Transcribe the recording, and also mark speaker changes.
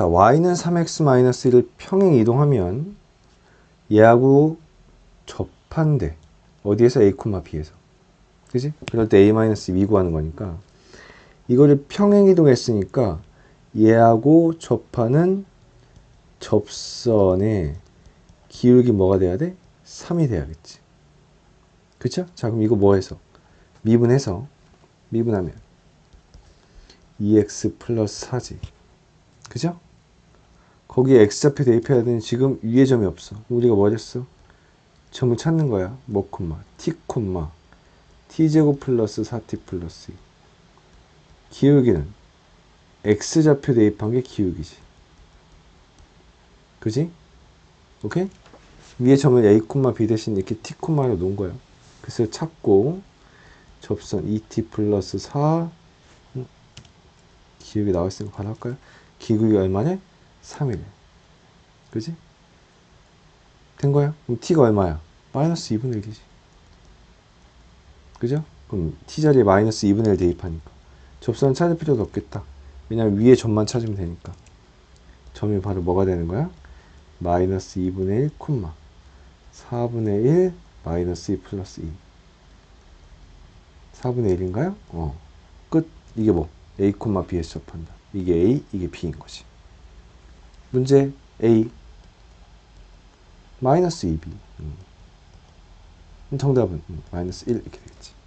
Speaker 1: 자, y는 3x-1을 평행 이동하면 얘하고 접한대. 어디에서 a, b에서. 그지? 그럴 때 a-b 구하는 거니까 이거를 평행 이동했으니까 얘하고 접하는 접선의 기울기 뭐가 돼야 돼? 3이 돼야겠지. 그쵸? 자, 그럼 이거 뭐 해서? 미분해서 미분하면 2x 플러스 4지. 그죠? 거기에 x좌표 대입해야 되는 지금 위에 점이 없어. 우리가 뭐 했어? 점을 찾는 거야. 뭐 콤마 t 콤마 t제곱 플러스 4t 플러스 2. 기울기는 x좌표 대입한 게 기울기지. 그지? 오케이? 위에 점을 a, b 대신 이렇게 t, 로 놓은 거야. 그래서 찾고 접선 2t 플러스 4 음, 기울기 나와 있으니까 바로 할까요? 기울기 얼마냐? 3일. 그지? 된 거야? 그럼 t가 얼마야? 마이너스 2분의 1이지. 그죠? 그럼 t 자리에 마이너스 2분의 1 대입하니까 접선 찾을 필요도 없겠다. 왜냐면 위에 점만 찾으면 되니까. 점이 바로 뭐가 되는 거야? 마이너스 2분의 1 콤마 4분의 1 마이너스 2 플러스 2 4분의 1인가요? 어. 끝. 이게 뭐? a, b에서 접한다. 이게 a, 이게 b인 거지. 문제 a 마이너스 2b 음. 정답은 음, 마이너스 1 이렇게 되겠지.